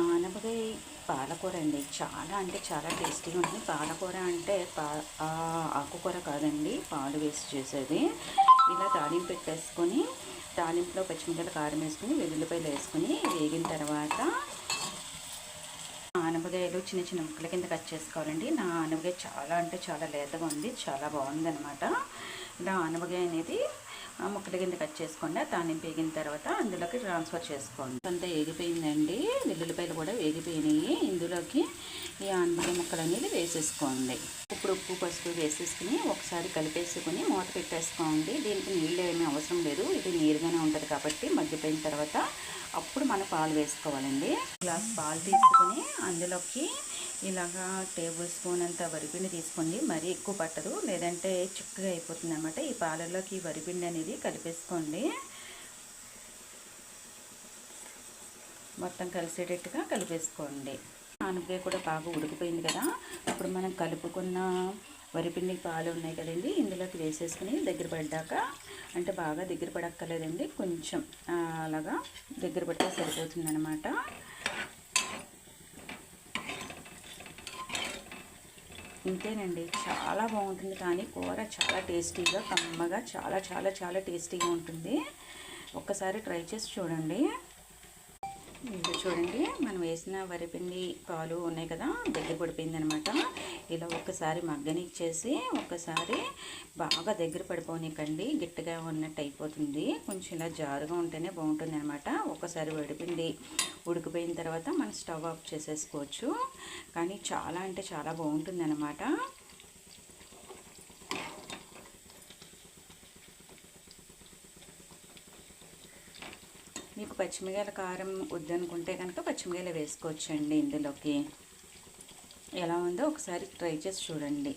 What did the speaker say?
ఆనపకాయ పాలకూర అండి చాలా అంటే చాలా టేస్టీగా ఉంది పాలకూర అంటే పా ఆకుకూర కాదండి. పాలు వేసి చేసేది. ఇలా తాలింపు పెట్టేసుకొని తాలింపులో పచ్చిమిరపకాయలు కారం వేసుకుని వెల్లుల్లిపాయలు వేసుకుని వేగిన తర్వాత ఆనపకాయలు చిన్న చిన్న ముక్కల కింద కట్ చేసుకోవాలండి. నా ఆనపకాయ చాలా అంటే చాలా లేతగా ఉంది. చాలా బాగుంది అనమాట ఇలా ఆనపకాయ అనేది ముక్కల కింద కట్ చేసుకోండి ఆ తాలింపు వేగిన తర్వాత అందులోకి ట్రాన్స్ఫర్ చేసుకోండి. అంతా వేగిపోయిందండి వెల్లుల్లిపాయలు కూడా వేగిపోయినాయి. ఇందులోకి ఈ ఆనపకాయ ముక్కలు అనేది వేసేసుకోండి. ఇప్పుడు ఉప్పు పసుపు వేసేసుకుని ఒకసారి కలిపేసుకుని మూత పెట్టేసుకోండి. దీనికి నీళ్ళు ఏమీ అవసరం లేదు. ఇది నీరుగానే ఉంటుంది కాబట్టి మగ్గిపోయిన తర్వాత అప్పుడు మనం పాలు వేసుకోవాలండి. గ్లాస్ పాలు తీసుకుని అందులోకి ఇలాగా టేబుల్ స్పూన్ అంత వరిపిండి తీసుకోండి. మరీ ఎక్కువ పట్టదు. లేదంటే చిక్కగా అయిపోతుంది అనమాట ఈ పాలల్లోకి వరిపిండి అనేది కలిపేసుకోండి. మొత్తం కలిసేటట్టుగా కలిపేసుకోండి. ఆనపకాయ కూడా బాగా ఉడికిపోయింది కదా. ఇప్పుడు మనం కలుపుకున్న వరిపిండి పాలు ఉన్నాయి కదండి ఇందులోకి వేసేసుకుని దగ్గర పడ్డాక అంటే బాగా దగ్గర పడక్కర్లేదండి కొంచెం అలాగా దగ్గర పడితే సరిపోతుంది అనమాట ఇంతేనండి చాలా బాగుంటుంది కానీ కూర చాలా టేస్టీగా కమ్మగా చాలా చాలా చాలా టేస్టీగా ఉంటుంది. ఒక్కసారి ట్రై చేసి చూడండి. ఇంకా చూడండి మనం వేసిన వరిపిండి పాలు ఉన్నాయి కదా దగ్గర పడిపోయింది అనమాట ఇలా ఒక్కసారి మగ్గనిచ్చేసి ఒక్కసారి బాగా దగ్గర పడిపోనికండి గట్టిగా ఉన్నట్టు అయిపోతుంది. కొంచెం ఇలా జారుగా ఉంటేనే బాగుంటుంది అనమాట ఒకసారి వడిపిండి ఉడికిపోయిన తర్వాత మనం స్టవ్ ఆఫ్ చేసేసుకోవచ్చు. కానీ చాలా అంటే చాలా బాగుంటుంది అనమాట మీకు పచ్చిమిగాయల కారం వద్దనుకుంటే కనుక పచ్చిమిగాయలు వేసుకోవచ్చండి ఇందులోకి. ఎలా ఉందో ఒకసారి ట్రై చేసి చూడండి.